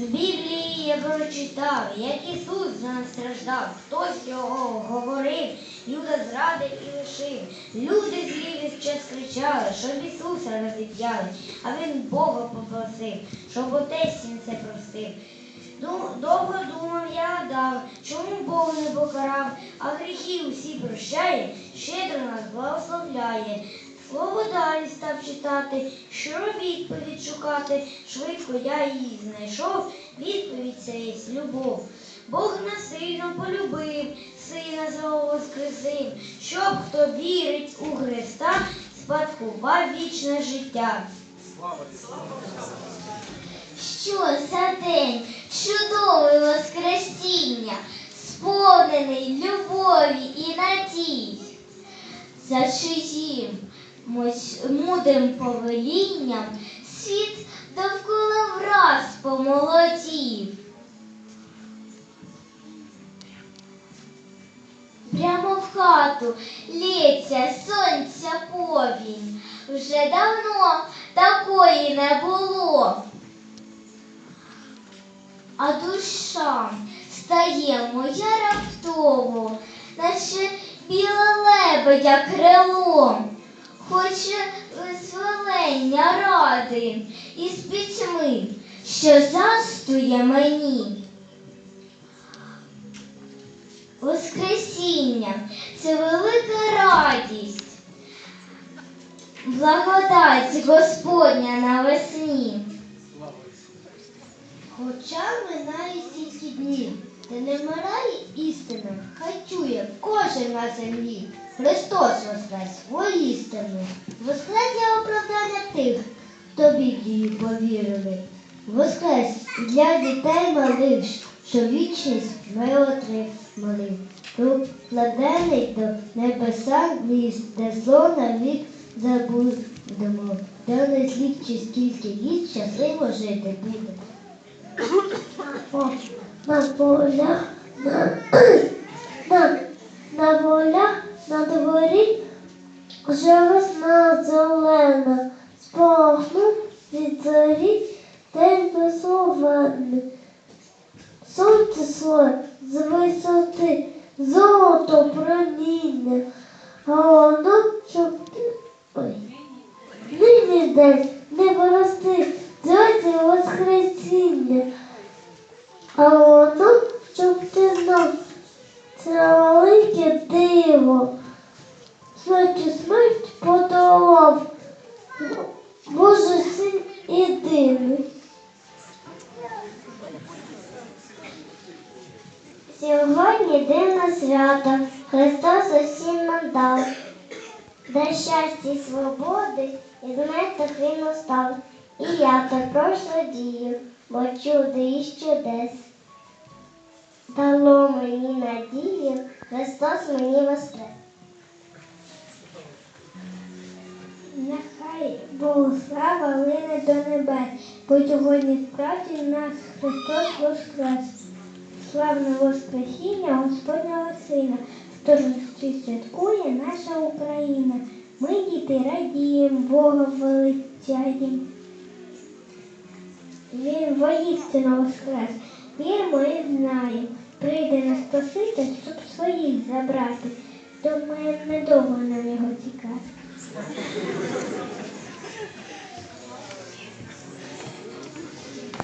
З Біблії я прочитав, як Ісус за нас страждав, хтось його говорив, Юда зрадив і лишив. Люди злі весь час кричали, щоб Ісуса розіп'яли, а він Бога попросив, щоб отець він це простив. Довго думав я гадав, чому Бог не покарав, а гріхи усі прощає, щедро нас благословляє. Слово далі став читати, що відповідь шукати. Швидко я її знайшов, відповідь це є любов. Бог нас сильно полюбив, сина свого воскресив, щоб хто вірить у Христа, спадкував вічне життя. Що за день чудове воскресіння, сповнений любові і надій, за чиїм мудрим повелінням світ довкола враз помолодів. Прямо в хату лється сонця повінь. Вже давно такої не було. А душа стає моя раптово, наче біле лебедя крилом, хоче визволення ради із пітьми, що застує мені. Воскресіння це велика радість, благодать Господня навесні. Хоча минають стільки днів, та не вмирає істина, хай чує кожен на землі. Христос воскрес воістину, воскрес для оправдання тих, хто Біблію повірили. Воскрес для дітей малих, що вічність ми отримали. Прокладений до небеса ліс, де зло навік забудемо, де не зліпчі скільки літ щасливо жити буде. О, на полях, зорі день безовенний. Сонце своє з висоти золото проміння, воно, щоб ой, нині десь не порости, дзьоті воскресіння. А воно, щоб ти знав, це велике диво. Смертю смерть подолав. Боже син свято, Христос усім нам дав. Для щастя і свободи і метах він устав. І я також радію, бо чудо і чудес. Дало мені надію, Христос мені воскрес. Нехай Богу слава лине до небес, бо сьогодні справді нас Христос воскрес. Славне Воскресіння Господнього Сина, в святкує наша Україна. Ми, діти, радіємо, Бога величаємо. Він воістину воскрес, віримо і знаємо. Прийде на Спаситель, щоб своїх забрати. Думаємо, недовго нам його тікати.